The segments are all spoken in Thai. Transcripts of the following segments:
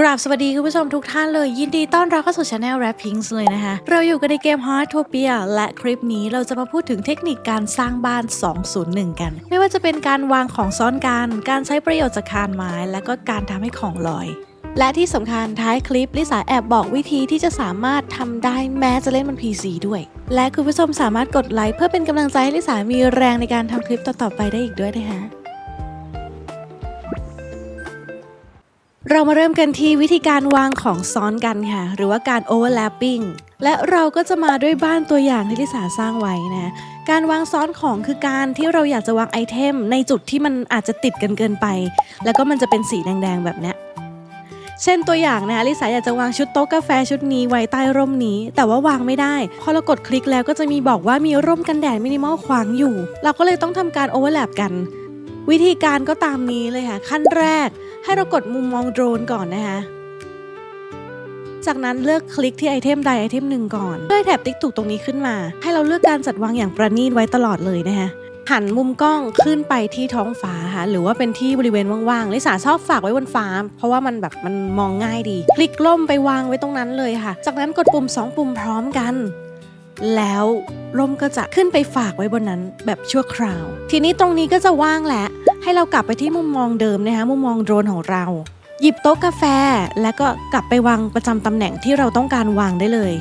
กราบสวัสดีคุณผู้ชมทุกท่านเลย ยินดีต้อนรับเข้าสู่ช anel Rap Pinks เลยนะคะ เราอยู่กันในเกม Heartopia และคลิปนี้เราจะมาพูดถึงเทคนิคการสร้างบ้าน 201 กัน ไม่ว่าจะเป็นการวางของซ้อนกัน การใช้ประโยชน์จากคานไม้ และก็การทำให้ของลอย และที่สำคัญท้ายคลิปลิสาแอบบอกวิธีที่จะสามารถทำได้แม้จะเล่นบน PC ด้วย และคุณผู้ชมสามารถกดไลค์เพื่อเป็นกำลังใจให้ลิสามีแรงในการทำคลิปต่อๆไปได้อีกด้วยนะคะ เรามาเริ่มกันที่วิธีการวางของซ้อนกันค่ะ หรือว่าการ overlapping และเราก็จะมาด้วยบ้านตัวอย่างที่ลิสาสร้างไว้นะ การวางซ้อนของคือการที่เราอยากจะวางไอเทม ในจุดที่มันอาจจะติดกันเกินไป แล้วก็มันจะเป็นสีแดงๆแบบนี้เช่นตัวอย่างนะลิสาอยากจะวางชุดโต๊ะกาแฟชุดนี้ไว้ใต้ร่มนี้ แต่ว่าวางไม่ได้ พอเรากดคลิกแล้วก็จะมีบอกว่ามีร่มกันแดดมินิมอลขวางอยู่ เราก็เลยต้องทำการโอเวอร์แลปกัน วิธีการก็ตามนี้เลยค่ะ ขั้นแรกให้เรากดมุมมองโดรนก่อนนะคะจากนั้นเลือกคลิกที่ไอเทมใดไอเทมหนึ่งก่อนเพื่อแถบติ๊กถูกตรงนี้ขึ้นมา ให้เราเลือกการจัดวางอย่างประณีตไว้ตลอดเลยนะคะหันมุมกล้องขึ้นไปที่ท้องฟ้าค่ะหรือว่าเป็นที่บริเวณว่างๆลิสาชอบฝากไว้บนฟ้า เพราะว่ามันแบบมันมองง่ายดี คลิกล่มไปวางไว้ตรงนั้นเลยค่ะ จากนั้นกดปุ่ม 2 ปุ่มพร้อมกัน แล้วร่มก็จะขึ้นไปฝากไว้บนนั้นแบบชั่วคราว ทีนี้ตรงนี้ก็จะว่างแล้ว ให้เรากลับไปที่มุมมองเดิมนะคะมุมมองโดรนของเรา หยิบโต๊ะกาแฟ แล้วก็กลับไปวางประจำตำแหน่งที่เราต้องการวางได้เลย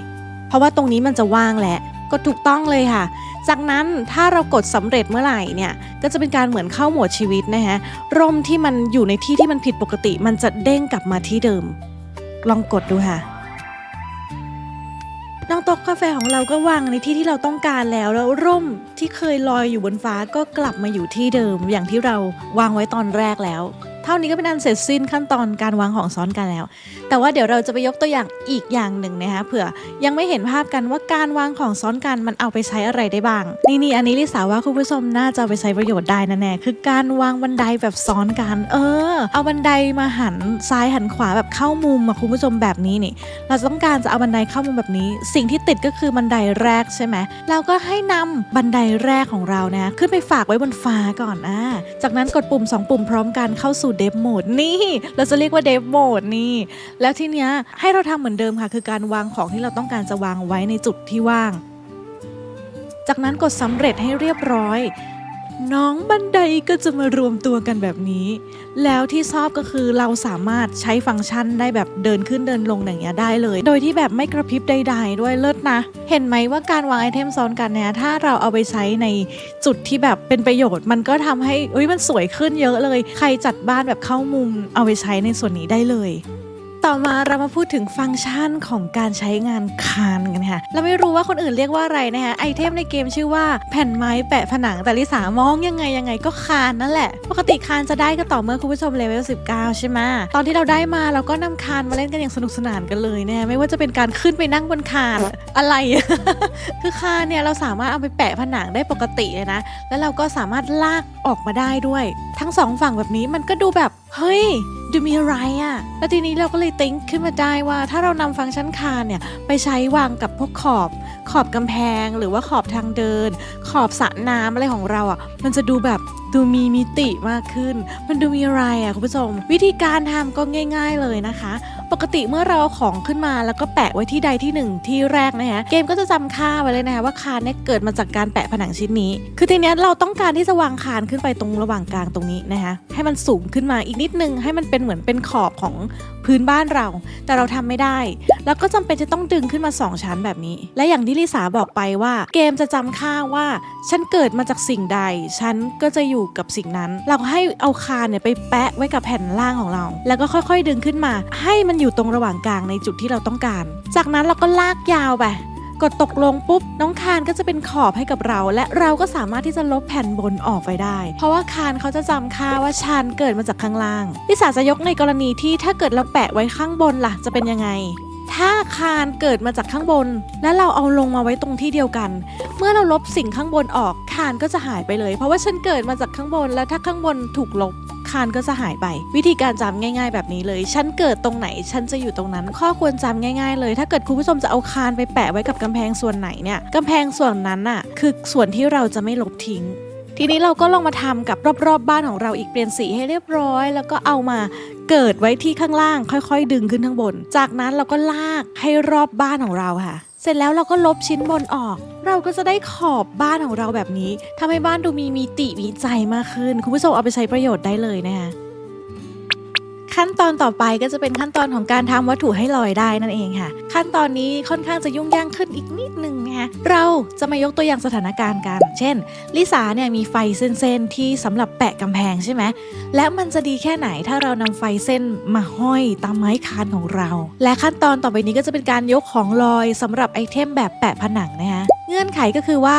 เพราะว่าตรงนี้มันจะว่างแหละก็ถูกต้องเลยค่ะ จากนั้นถ้าเรากดสำเร็จเมื่อไหร่เนี่ย ก็จะเป็นการเหมือนเข้าหมวดชีวิตนะฮะร่มที่มันอยู่ในที่ที่มันผิดปกติ มันจะเด้งกลับมาที่เดิม ลองกดดูค่ะ น้องโต๊ะกาแฟของเราก็วางในที่ที่เราต้องการแล้ว แล้วร่มที่เคยลอยอยู่บนฟ้าก็กลับมาอยู่ที่เดิม อย่างที่เราวางไว้ตอนแรกแล้ว เท่านี้ก็เป็นอันเสร็จสิ้นขั้นตอนการวางของซ้อนกันแล้วแต่ว่าเดี๋ยวเราจะไปยกตัวอย่างอีกอย่างหนึ่งนะคะเผื่อยังไม่เห็นภาพกันว่าการวางของซ้อนกันมันเอาไปใช้อะไรได้บ้าง นี่นี่อันนี้ลิสาว่าคุณผู้ชมน่าจะไปใช้ประโยชน์ได้นะแน่คือการวางบันไดแบบซ้อนกัน เออ เอาบันไดมาหันซ้ายหันขวาแบบเข้ามุมอะคุณผู้ชมแบบนี้นี่ เราจะต้องการจะเอาบันไดเข้ามุมแบบนี้ สิ่งที่ติดก็คือบันไดแรกใช่ไหมเราก็ให้นำบันไดแรกของเรานะขึ้นไปฝากไว้บนฟ้าก่อนอ่าจากนั้นกดปุ่ม 2 ปุ่มพร้อมกันเข้าสู่เดฟโหมดนี่ เราจะเรียกว่าเดฟโหมดนี่แล้วทีเนี้ยให้เราทำเหมือนเดิมค่ะ คือการวางของที่เราต้องการจะวางไว้ในจุดที่ว่าง จากนั้นกดสำเร็จให้เรียบร้อย น้องบันไดก็จะมารวมตัวกันแบบนี้ แล้วที่ชอบก็คือเราสามารถใช้ฟังก์ชันได้แบบเดินขึ้นเดินลงอย่างเงี้ยได้เลย โดยที่แบบไม่กระพริบใด ๆ ด้วยเลิศนะ เห็นไหมว่าการวางไอเทมซ้อนกันเนี่ยถ้าเราเอาไปใช้ในจุดที่แบบเป็นประโยชน์ มันก็ทำให้เอ้ยมันสวยขึ้นเยอะเลย ใครจัดบ้านแบบเข้ามุมเอาไปใช้ในส่วนนี้ได้เลย ต่อมาเรามาพูดถึงฟังก์ชันของการใช้งานคานกันค่ะเราไม่รู้ว่าคนอื่นเรียกว่าอะไรนะคะไอเทมในเกมชื่อว่าแผ่นไม้แปะผนังแต่ลิสามองยังไงยังไงก็คานนั่นแหละ ปกติคานจะได้ก็ต่อเมื่อคุณผู้ชมเลเวล19 ใช่ไหมตอนที่เราได้มาเราก็นำคานมาเล่นกันอย่างสนุกสนานกันเลยนะไม่ว่าจะเป็นการขึ้นไปนั่งบนคานอะไร คือคานเนี่ยเราสามารถเอาไปแปะผนังได้ปกติเลยนะ แล้วเราก็สามารถลากออกมาได้ด้วย ทั้งสองฝั่งแบบนี้มันก็ดูแบบ เฮ้ย ดูมีอะไรอะ่ะ แล้วทีนี้เราก็เลยติ้งขึ้นมาได้ว่า ถ้าเรานำฟังก์ชันคานเนี่ย ไปใช้วางกับพวกขอบ ขอบกำแพงหรือว่าขอบทางเดิน ขอบสระน้ำอะไรของเราอะ่ะ มันจะดูแบบดูมีมิติมากขึ้น มันดูมีอะไรอะ่ะคุณผู้ชม วิธีการทำก็ง่าย ๆเลยนะคะ ปกติเมื่อเราเอาของขึ้นมาแล้วก็แปะไว้ที่ใดที่หนึ่งที่แรกนะคะเกมก็จะจำค่าไว้เลยนะคะว่าคานเนี่ยเกิดมาจากการแปะผนังชิ้นนี้ คือทีเนี้ยเราต้องการที่จะวางคานขึ้นไปตรงระหว่างกลางตรงนี้นะคะให้มันสูงขึ้นมาอีกนิดนึง ให้มันเป็นเหมือนเป็นขอบของพื้นบ้านเรา แต่เราทำไม่ได้ แล้วก็จำเป็นจะต้องดึงขึ้นมา 2 ชั้นแบบนี้ และอย่างที่ลิสาบอกไปว่า เกมจะจำค่าว่าฉันเกิดมาจากสิ่งใด ฉันก็จะอยู่กับสิ่งนั้น เราให้เอาคานเนี่ยไปแปะไว้กับแผ่นล่างของเรา แล้วก็ค่อยๆดึงขึ้นมา ให้มันอยู่ตรงระหว่างกลางในจุดที่เราต้องการ จากนั้นเราก็ลากยาวไปกดตกลงปุ๊บ น้องคานก็จะเป็นขอบให้กับเรา และเราก็สามารถที่จะลบแผ่นบนออกไปได้ เพราะว่าคานเขาจะจำค่าว่าชันเกิดมาจากข้างล่างลิสาจะยกในกรณีที่ถ้าเกิดเราแปะไว้ข้างบนล่ะจะเป็นยังไง ถ้าคานเกิดมาจากข้างบน และเราเอาลงมาไว้ตรงที่เดียวกัน เมื่อเราลบสิ่งข้างบนออกคานก็จะหายไปเลย เพราะว่าฉันเกิดมาจากข้างบนแล้วถ้าข้างบนถูกลบานก็จะหายไป วิธีการจำง่าย ๆ แบบนี้เลย ฉันเกิดตรงไหน ฉันจะอยู่ตรงนั้น ข้อควรจำง่าย ๆ เลย ถ้าเกิดคุณผู้ชมจะเอาคานไปแปะไว้กับกำแพงส่วนไหนเนี่ยกำแพงส่วนนั้นน่ะคือส่วนที่เราจะไม่ลบทิ้งทีนี้เราก็ลองมาทำกับรอบๆบ้านของเราอีกเปลี่ยนสีให้เรียบร้อย แล้วก็เอามาเกิดไว้ที่ข้างล่าง ค่อยๆ ดึงขึ้นข้างบน จากนั้นเราก็ลากให้รอบบ้านของเราค่ะ เสร็จแล้วเราก็ลบชิ้นบนออก เราก็จะได้ขอบบ้านของเราแบบนี้ทำให้บ้านดูมีมีติมีใจมากขึ้น คุณผู้ชมเอาไปใช้ประโยชน์ได้เลยนะคะ ขั้นตอนต่อไปก็จะเป็นขั้นตอนของการทำวัตถุให้ลอยได้นั่นเองค่ะ ขั้นตอนนี้ค่อนข้างจะยุ่งยากขึ้นอีกนิดนึงนะคะเราจะมายกตัวอย่างสถานการณ์กัน เช่นลิสาเนี่ยมีไฟเส้นๆที่สำหรับแปะกำแพงใช่ไหมและมันจะดีแค่ไหนถ้าเรานำไฟเส้นมาห้อยตามไม้คานของเรา และขั้นตอนต่อไปนี้ก็จะเป็นการยกของลอยสำหรับไอเทมแบบแปะผนังนะคะเงื่อนไขก็คือว่า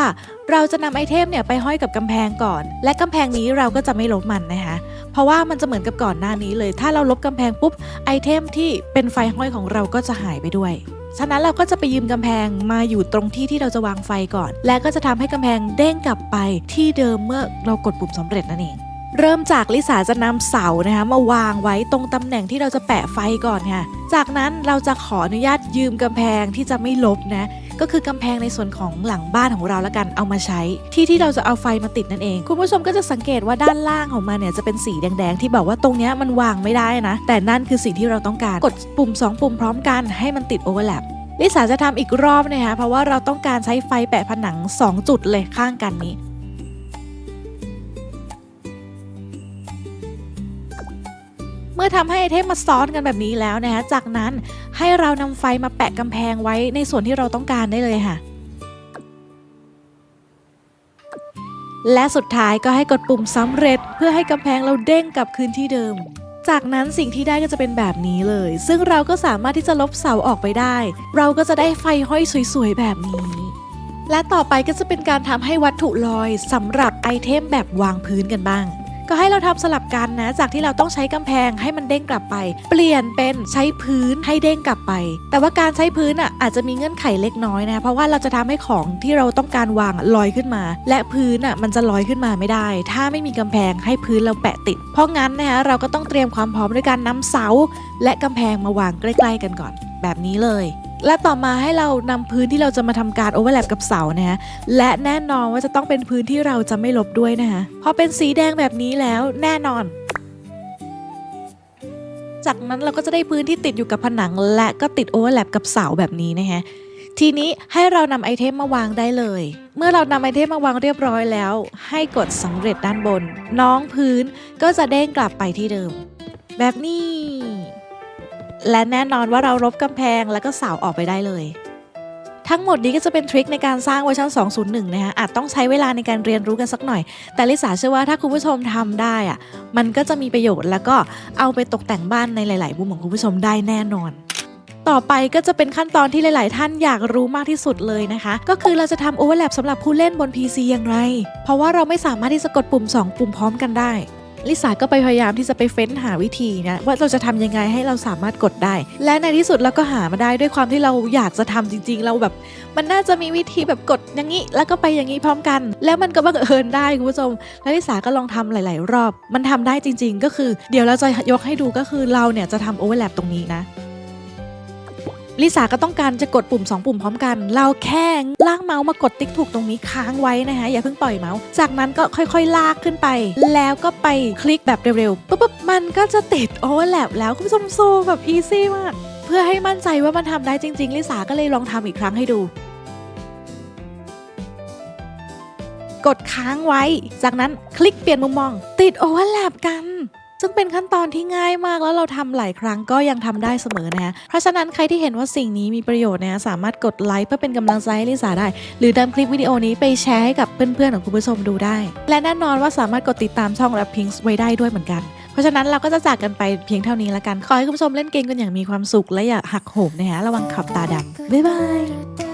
เราจะนำไอเทมเนี่ยไปห้อยกับกำแพงก่อน และกำแพงนี้เราก็จะไม่ลบมันนะคะ เพราะว่ามันจะเหมือนกับก่อนหน้านี้เลย ถ้าเราลบกำแพงปุ๊บไอเทมที่เป็นไฟห้อยของเราก็จะหายไปด้วยฉะนั้นเราก็จะไปยืมกำแพงมาอยู่ตรงที่ที่เราจะวางไฟก่อน และก็จะทำให้กำแพงเด้งกลับไปที่เดิมเมื่อเรากดปุ่มสำเร็จนั่นเองเริ่มจากลิสาจะนำเสานะคะมาวางไว้ตรงตำแหน่งที่เราจะแปะไฟก่อนค่ะ จากนั้นเราจะขออนุญาตยืมกำแพงที่จะไม่ลบนะ ก็คือกำแพงในส่วนของหลังบ้านของเราแล้วกันเอามาใช้ ที่ที่เราจะเอาไฟมาติดนั่นเอง คุณผู้ชมก็จะสังเกตว่าด้านล่างของมันเนี่ยจะเป็นสีแดงๆ ที่บอกว่าตรงเนี้ยมันวางไม่ได้นะ แต่นั่นคือสิ่งที่เราต้องการกดปุ่ม 2 ปุ่มพร้อมกันให้มันติดโอเวอร์แลปลิสาจะทำอีกรอบนะคะเพราะว่าเราต้องการใช้ไฟแปะผนัง 2 จุดเลยข้างกันนี้ เมื่อทำให้ไอเทมมาซ้อนกันแบบนี้แล้วนะคะจากนั้นให้เรานำไฟมาแปะกำแพงไว้ในส่วนที่เราต้องการได้เลยค่ะ และสุดท้ายก็ให้กดปุ่มสำเร็จ เพื่อให้กำแพงเราเด้งกลับคืนที่เดิม จากนั้นสิ่งที่ได้ก็จะเป็นแบบนี้เลย ซึ่งเราก็สามารถที่จะลบเสาออกไปได้ เราก็จะได้ไฟห้อยสวยๆแบบนี้ และต่อไปก็จะเป็นการทำให้วัตถุลอยสำหรับไอเทมแบบวางพื้นกันบ้าง ก็ให้เราทำสลับกันนะ จากที่เราต้องใช้กำแพงให้มันเด้งกลับไป เปลี่ยนเป็นใช้พื้นให้เด้งกลับไป แต่ว่าการใช้พื้นอะอาจจะมีเงื่อนไขเล็กน้อยนะเพราะว่าเราจะทำให้ของที่เราต้องการวางลอยขึ้นมา และพื้นอะมันจะลอยขึ้นมาไม่ได้ ถ้าไม่มีกำแพงให้พื้นเราแปะติด เพราะงั้นนะคะเราก็ต้องเตรียมความพร้อมด้วยการนำเสา และกำแพงมาวางใกล้ ๆ กันก่อน แบบนี้เลย และต่อมาให้เรานำพื้นที่เราจะมาทำการโอเวอร์แลปกับเสานะฮะและแน่นอนว่าจะต้องเป็นพื้นที่เราจะไม่ลบด้วยนะคะพอเป็นสีแดงแบบนี้แล้วแน่นอน จากนั้นเราก็จะได้พื้นที่ติดอยู่กับผนัง และก็ติดโอเวอร์แลปกับเสาแบบนี้นะคะทีนี้ให้เรานำไอเทมมาวางได้เลย เมื่อเรานำไอเทมมาวางเรียบร้อยแล้ว ให้กดสำเร็จด้านบน น้องพื้นก็จะเด้งกลับไปที่เดิม แบบนี้ และแน่นอนว่าเราลบกำแพงแล้วก็เสาออกไปได้เลย ทั้งหมดนี้ก็จะเป็นทริคในการสร้างเวอร์ชัน 201 นะคะอาจต้องใช้เวลาในการเรียนรู้กันสักหน่อย แต่ลิสาเชื่อว่าถ้าคุณผู้ชมทำได้อะมันก็จะมีประโยชน์แล้วก็เอาไปตกแต่งบ้านในหลาย ๆ มุมของคุณผู้ชมได้แน่นอนต่อไปก็จะเป็นขั้นตอนที่หลาย ๆ ท่านอยากรู้มากที่สุดเลยนะคะ ก็คือเราจะทำโอเวอร์แลปสำหรับผู้เล่นบน PC อย่างไร เพราะว่าเราไม่สามารถที่จะกดปุ่ม 2 ปุ่มพร้อมกันได้ ลิสาก็ไปพยายามที่จะไปเฟ้นหาวิธีนะว่าเราจะทำยังไงให้เราสามารถกดได้ และในที่สุดเราก็หามาได้ด้วยความที่เราอยากจะทำจริง ๆ เราแบบ มันน่าจะมีวิธีแบบกดอย่างนี้ แล้วก็ไปอย่างนี้พร้อมกัน แล้วมันก็บังเอิญได้คุณผู้ชมแล้วลิสาก็ลองทำหลาย ๆ รอบ มันทำได้จริง ๆ ก็คือ เดี๋ยวเราจะยกให้ดูก็คือเราเนี่ยจะทำโอเวอร์แลปตรงนี้นะ ลิสาก็ต้องการจะกดปุ่ม 2 ปุ่มพร้อมกัน เราแค่ลากเมาส์มากดติ๊กถูกตรงนี้ค้างไว้นะคะอย่าเพิ่งปล่อยเมาส์ จากนั้นก็ค่อยๆ ลากขึ้นไป แล้วก็ไปคลิกแบบเร็วๆปุ๊บปุ๊บมันก็จะติดโอเวอร์แลปแล้วคุณผู้ชมโซแบบอีซี่มาก เพื่อให้มั่นใจว่ามันทำได้จริง ๆ ลิสาก็เลยลองทำอีกครั้งให้ดูกดค้างไว้ จากนั้นคลิกเปลี่ยนมุมมอง ติดโอเวอร์แลปกัน ซึ่งเป็นขั้นตอนที่ง่ายมากแล้วเราทำหลายครั้งก็ยังทำได้เสมอนะคะเพราะฉะนั้นใครที่เห็นว่าสิ่งนี้มีประโยชน์นะคะสามารถกดไลค์เพื่อเป็นกำลังใจให้ลิสาได้ หรือนำคลิปวิดีโอนี้ไปแชร์ให้กับเพื่อนๆของคุณผู้ชมดูได้ และแน่นอนว่าสามารถกดติดตามช่อง Rap Pinks ไว้ได้ด้วยเหมือนกันเพราะฉะนั้นเราก็จะจากกันไปเพียงเท่านี้ละกัน ขอให้คุณผู้ชมเล่นเกมกันอย่างมีความสุขและอย่าหักโหมนะคะระวังขับตาดำบ๊ายบาย